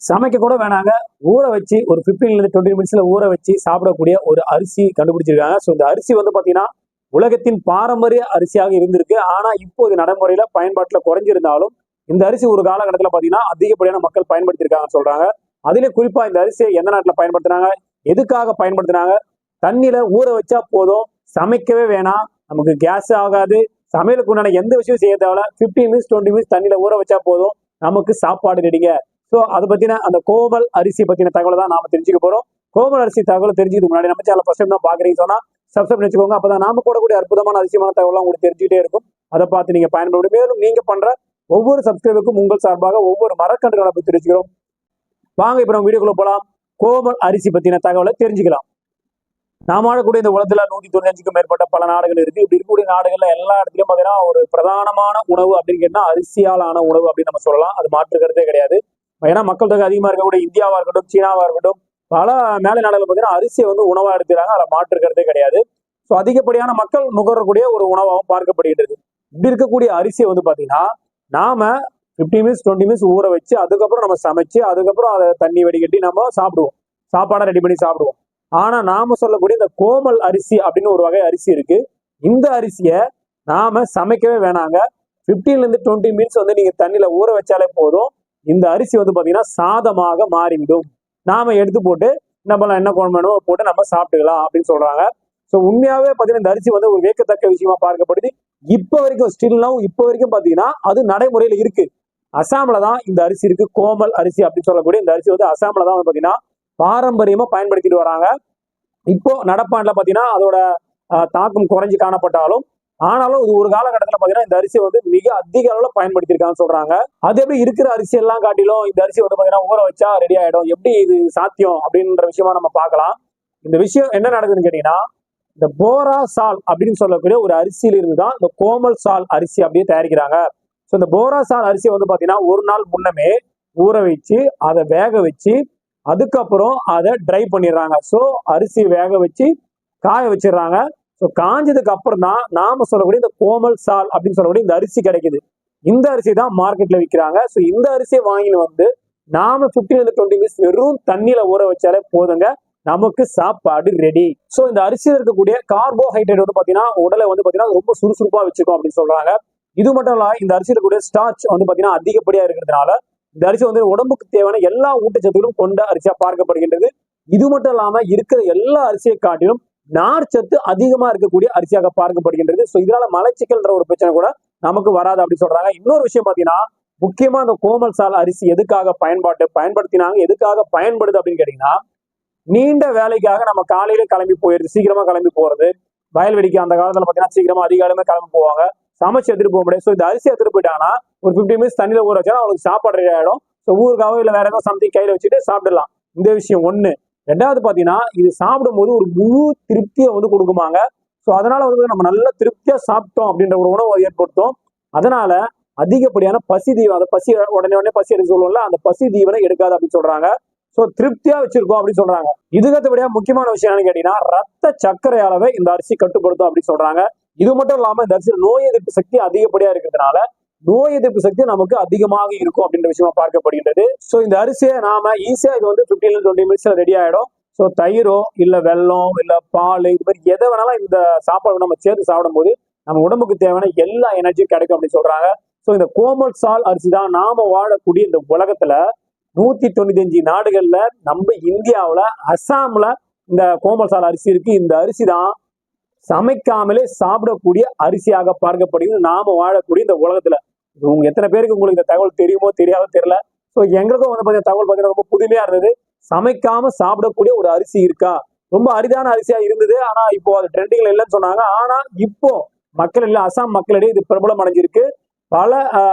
சமைக்க கூட வேணாங்க. ஊற வச்சு ஒரு ஃபிஃப்டீன்ல டுவெண்ட்டி மினிட்ஸ்ல ஊற வச்சு சாப்பிடக்கூடிய ஒரு அரிசி கண்டுபிடிச்சிருக்காங்க. ஸோ இந்த அரிசி வந்து பாத்தீங்கன்னா உலகத்தின் பாரம்பரிய அரிசியாக இருந்திருக்கு. ஆனா இப்போது நடைமுறையில பயன்பாட்டுல குறைஞ்சிருந்தாலும் இந்த அரிசி ஒரு காலகட்டத்தில் பார்த்தீங்கன்னா அதிகப்படியான மக்கள் பயன்படுத்தியிருக்காங்கன்னு சொல்றாங்க. அதிலே குறிப்பா இந்த அரிசியை எந்த நாட்டில் பயன்படுத்தினாங்க? எதுக்காக பயன்படுத்தினாங்க? தண்ணியில ஊற வச்சா போதும். சமைக்கவே வேணாம். நமக்கு கேஸ் ஆகாது. சமையலுக்கு உண்டான எந்த விஷயம் செய்ய தேவையில்ல. 15 மினிட்ஸ் டுவெண்ட்டி மினிட்ஸ் தண்ணியில ஊற வச்சா போதும். நமக்கு சாப்பாடு ரெடிங்க ஸோ அதை பத்தின அந்த கோமல் அரிசி பத்தின தகவலை தான் நாம தெரிஞ்சுக்க போறோம். கோமல் அரிசி தகவல் தெரிஞ்சுக்கு முன்னாடி நம்ம சேனல் ஃபஸ்ட் டைம் தான் பார்க்குறீங்க சொன்னா சப்ஸ்கிரைப் பண்ணி வச்சுக்கோங்க. அப்பதான் நாம போடக்கூடிய அற்புதமான அதிசயமான தகவலாம் உங்களுக்கு தெரிஞ்சுட்டே இருக்கும். அதை பார்த்து நீங்க பயன்படும் மேலும் நீங்க பண்ற ஒவ்வொரு சப்ஸ்கிரைபுக்கும் உங்கள் சார்பாக ஒவ்வொரு மரக்கன்றுகளை பற்றி தெரிஞ்சுக்கிறோம். வாங்க இப்போ நம்ம வீடியோக்குள்ள போகலாம் கோமல் அரிசி பத்தின தகவலை தெரிஞ்சுக்கலாம். நாம ஆடக்கூடிய இந்த உலகத்துல நூத்தி தொண்ணூத்தஞ்சுக்கும் மேற்பட்ட பல நாடுகள் இருக்கு. இப்படி இருக்கக்கூடிய நாடுகள்ல எல்லா இடத்துலயும் பாத்தீங்கன்னா ஒரு பிரதானமான உணவு அப்படின்னு கேட்டா அரிசியாலான உணவு அப்படின்னு நம்ம சொல்லலாம். அது மாற்றுக்கிறதே கிடையாது. ஏன்னா மக்கள் தொகை அதிகமாக இருக்கக்கூடிய இந்தியாவாக இருக்கட்டும் சீனாவாக இருக்கட்டும் பல மேலை நாடுகள் பார்த்தீங்கன்னா அரிசியை வந்து உணவாக எடுத்துக்கிறாங்க. அதை மாற்றுக்கிறதே கிடையாது. ஸோ அதிகப்படியான மக்கள் நுகரக்கூடிய ஒரு உணவாகவும் பார்க்கப்படுகின்றது. இப்படி இருக்கக்கூடிய அரிசியை வந்து பார்த்தீங்கன்னா நாம 15 மினிட்ஸ் டுவெண்ட்டி மினிட்ஸ் ஊற வச்சு அதுக்கப்புறம் நம்ம சமைச்சு அதுக்கப்புறம் அதை தண்ணி வடிகட்டி நம்ம சாப்பிடுவோம். சாப்பாடை ரெடி பண்ணி சாப்பிடுவோம். ஆனா நாம சொல்லக்கூடிய இந்த கோமல் அரிசி அப்படின்னு ஒரு வகை அரிசி இருக்கு. இந்த அரிசியை நாம சமைக்கவே வேணாங்க. 15 ல இருந்து டுவெண்ட்டி மினிட்ஸ் வந்து நீங்க தண்ணியில ஊற வச்சாலே போதும். இந்த அரிசி வந்து பார்த்தீங்கன்னா சாதமாக மாறிவிடும். நாம எடுத்து போட்டு நம்ம என்ன குழம்பு வேணுமோ போட்டு நம்ம சாப்பிட்டுக்கலாம் அப்படின்னு சொல்றாங்க. ஸோ உண்மையாவே பார்த்தீங்கன்னா இந்த அரிசி வந்து ஒரு வேக்கத்தக்க விஷயமா பார்க்கப்படுது. இப்போ வரைக்கும் ஸ்டில்லாம் இப்போ வரைக்கும் பார்த்தீங்கன்னா அது நடைமுறையில் இருக்கு. அசாமில் தான் இந்த அரிசி இருக்கு. கோமல் அரிசி அப்படின்னு சொல்லக்கூடிய இந்த அரிசி வந்து அசாம்ல தான் வந்து பார்த்தீங்கன்னா பாரம்பரியமாக பயன்படுத்திட்டு வராங்க. இப்போ நடப்பாண்டில் பார்த்தீங்கன்னா அதோட தாக்கம் குறைஞ்சு காணப்பட்டாலும் ஆனாலும் இது ஒரு காலகட்டத்தில் பாத்தீங்கன்னா இந்த அரிசியை வந்து மிக அதிக அளவுல பயன்படுத்தியிருக்காங்கன்னு சொல்றாங்க. அது எப்படி இருக்கிற அரிசி எல்லாம் காட்டிலும் இந்த அரிசி வந்து பாத்தீங்கன்னா ஊற வச்சா ரெடி ஆயிடும்? எப்படி இது சாத்தியம் அப்படின்ற விஷயமா நம்ம பார்க்கலாம். இந்த விஷயம் என்ன நடக்குதுன்னு கேட்டீங்கன்னா இந்த போரா சால் அப்படின்னு சொல்லக்கூடிய ஒரு அரிசியில இருந்து தான் இந்த கோமல் சால் அரிசி அப்படியே தயாரிக்கிறாங்க. ஸோ இந்த போரா சால் அரிசி வந்து பாத்தீங்கன்னா ஒரு நாள் முன்னமே ஊற வச்சு அதை வேக வச்சு அதுக்கப்புறம் அதை ட்ரை பண்ணிடுறாங்க. ஸோ அரிசி வேக வச்சு காய வச்சிடுறாங்க. ஸோ காஞ்சதுக்கு அப்புறம் தான் நாம சொல்லக்கூடிய இந்த கோமல் சால் அப்படின்னு சொல்லக்கூடிய இந்த அரிசி கிடைக்குது. இந்த அரிசி தான் மார்க்கெட்ல விற்கிறாங்க ஸோ இந்த அரிசியை வாங்கின்னு வந்து நாம 15 இருந்து டுவெண்ட்டி மினிட்ஸ் வெறும் தண்ணியில ஊற வச்சாலே போதுங்க. நமக்கு சாப்பாடு ரெடி ஸோ இந்த அரிசியில் இருக்கக்கூடிய கார்போஹைட்ரேட் வந்து பார்த்தீங்கன்னா உடலை வந்து பார்த்தீங்கன்னா ரொம்ப சுறுசுறுப்பா வச்சுக்கும் அப்படின்னு சொல்றாங்க. இது மட்டும் இல்ல இந்த அரிசியில் இருக்கக்கூடிய ஸ்டார்ச் வந்து பார்த்தீங்கன்னா அதிகப்படியா இருக்கிறதுனால இந்த அரிசி வந்து உடம்புக்கு தேவையான எல்லா ஊட்டச்சத்துகளும் கொண்ட அரிசியா பார்க்கப்படுகின்றது. இது மட்டும் இல்லாம இருக்கிற எல்லா அரிசியை காட்டிலும் நார்ச்சத்து அதிகமா இருக்கக்கூடிய அரிசியாக பார்க்கப்படுகின்றது. ஸோ இதனால மலச்சிக்கல்ன்ற ஒரு பிரச்சனை கூட நமக்கு வராது அப்படின்னு சொல்றாங்க. இன்னொரு விஷயம் பாத்தீங்கன்னா முக்கியமா அந்த கோமல் சால் அரிசி எதுக்காக பயன்பாட்டு பயன்படுத்தினாங்க எதுக்காக பயன்படுது அப்படின்னு கேட்டீங்கன்னா நீண்ட வேலைக்காக நம்ம காலையில கிளம்பி போயிருது சீக்கிரமா கிளம்பி போறது. வயல்வெளிக்கு அந்த காலத்துல பாத்தீங்கன்னா சீக்கிரமா அதிகாலமே கிளம்பி போவாங்க. சமைச்சு எடுத்துட்டு போக முடியாது. ஸோ இந்த அரிசி எடுத்துட்டு போயிட்டாங்கன்னா ஒரு 15 மினிட்ஸ் தண்ணியில ஊற வச்சா அவங்களுக்கு சாப்பாடு ரெடி ஆயிடும். ஸோ ஊருக்காவோ இல்ல வேற ஏதோ சம்திங் கையில வச்சுட்டு சாப்பிடலாம். இந்த விஷயம் ஒண்ணு. ரெண்டாவது பார்த்தீங்கன்னா இது சாப்பிடும்போது ஒரு முழு திருப்தியை வந்து கொடுக்குமாங்க. ஸோ அதனால வந்து நம்ம நல்லா திருப்தியாக சாப்பிட்டோம் அப்படின்ற ஒரு உணவை ஏற்படுத்தும். அதனால அதிகப்படியான பசி தீவனம் அந்த பசி உடனே உடனே பசி எடுக்க சொல்லுவோம்ல அந்த பசி தீவனம் எடுக்காது அப்படின்னு சொல்றாங்க. ஸோ திருப்தியா வச்சிருக்கோம் அப்படின்னு சொல்றாங்க. இதுக்கத்தபடியா முக்கியமான விஷயம் என்னன்னு கேட்டீங்கன்னா ரத்த சர்க்கரை அளவை இந்த அரிசி கட்டுப்படுத்தும் அப்படின்னு சொல்றாங்க. இது மட்டும் இல்லாம இந்த அரிசியில் நோய் எதிர்ப்பு சக்தி அதிகப்படியா இருக்கிறதுனால நோய் எதிர்ப்பு சக்தி நமக்கு அதிகமாக இருக்கும் அப்படின்ற விஷயமா பார்க்கப்படுகின்றது. ஸோ இந்த அரிசியை நாம ஈஸியா இது வந்து 15 டுவெண்ட்டி மினிட்ஸ்ல ரெடி ஆயிடும். ஸோ தயிரோ இல்ல வெல்லம் இல்ல பால் இது மாதிரி எதை வேணாலும் இந்த சாப்பாடு நம்ம சேர்த்து சாப்பிடும்போது நம்ம உடம்புக்கு தேவையான எல்லா எனர்ஜியும் கிடைக்கும் அப்படின்னு சொல்றாங்க. ஸோ இந்த கோமல் சால் அரிசி தான் நாம வாழக்கூடிய இந்த உலகத்துல நூத்தி தொண்ணூத்தி அஞ்சு நாடுகள்ல நம்ம இந்தியாவில் அசாம்ல இந்த கோமல் சால் அரிசி இருக்கு. இந்த அரிசி தான் சமைக்காமலே சாப்பிடக்கூடிய அரிசியாக பார்க்கப்படுகிறது. நாம வாழக்கூடிய இந்த உலகத்துல. உங்க எத்தனை பேருக்கு உங்களுக்கு இந்த தகவல் தெரியுமோ தெரியாதோ தெரியல. ஸோ எங்களுக்கும் வந்து பார்த்தீங்கன்னா தகவல் பார்த்தீங்கன்னா ரொம்ப புதுமையா இருந்தது. சமைக்காம சாப்பிடக்கூடிய ஒரு அரிசி இருக்கா? ரொம்ப அரிதான அரிசியா இருந்தது. ஆனா இப்போ அது ட்ரெண்டிங்ல இல்லைன்னு சொன்னாங்க. ஆனா இப்போ மக்கள் இல்ல அசாம் மக்களிடையே இது பிரபலம் அடைஞ்சிருக்கு. பல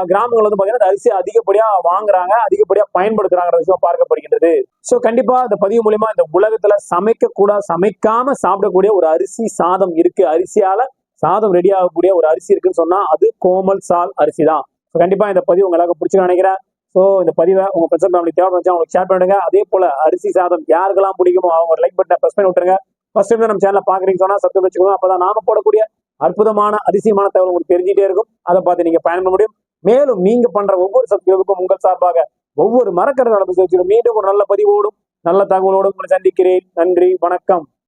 கிராமங்கள் வந்து பாத்தீங்கன்னா அரிசி அரிசியை அதிகப்படியா வாங்குறாங்க அதிகப்படியா பயன்படுத்துறாங்கிற விஷயம் பார்க்கப்படுகின்றது. சோ கண்டிப்பா இந்த பதிவு மூலியமா இந்த உலகத்துல சமைக்க கூட சமைக்காம சாப்பிடக்கூடிய ஒரு அரிசி சாதம் இருக்கு. அரிசியால சாதம் ரெடி ஆகக்கூடிய ஒரு அரிசி இருக்குன்னு சொன்னா அது கோமல் சால் அரிசி தான் ஸோ கண்டிப்பா இந்த பதிவு உங்களுக்கு பிடிச்சிருக்க நினைக்கிறேன். ஸோ இந்த பதிவை உங்க ஃப்ரெண்ட்ஸ் ஃபேமிலி தேவை அவங்களுக்கு ஷேர் பண்ணுங்க. அதே போல் அரிசி சாதம் யாருக்கெல்லாம் பிடிக்குமோ அவங்க லைக் பட்டனை ப்ரெஸ் பண்ணி விட்டுருங்க. ஃபர்ஸ்ட் டைம் நம்ம சேனலை பாக்குறீங்க சொன்னா சப்ஸ்கிரைப் வச்சுக்கோங்க. அப்பதான் நாம போடக்கூடிய அற்புதமான அதிசயமான தகவல் உங்களுக்கு தெரிஞ்சிட்டே இருக்கும். அதை பார்த்து நீங்க பயன்பட முடியும். மேலும் நீங்க பண்ற ஒவ்வொரு சப்ஸ்கிரைபுக்கும் உங்கள் சார்பாக ஒவ்வொரு மரக்கரை நடப்பு மீண்டும் ஒரு நல்ல பதிவோடும் நல்ல தகவலோடும் உங்களை சந்திக்கிறேன். நன்றி வணக்கம்.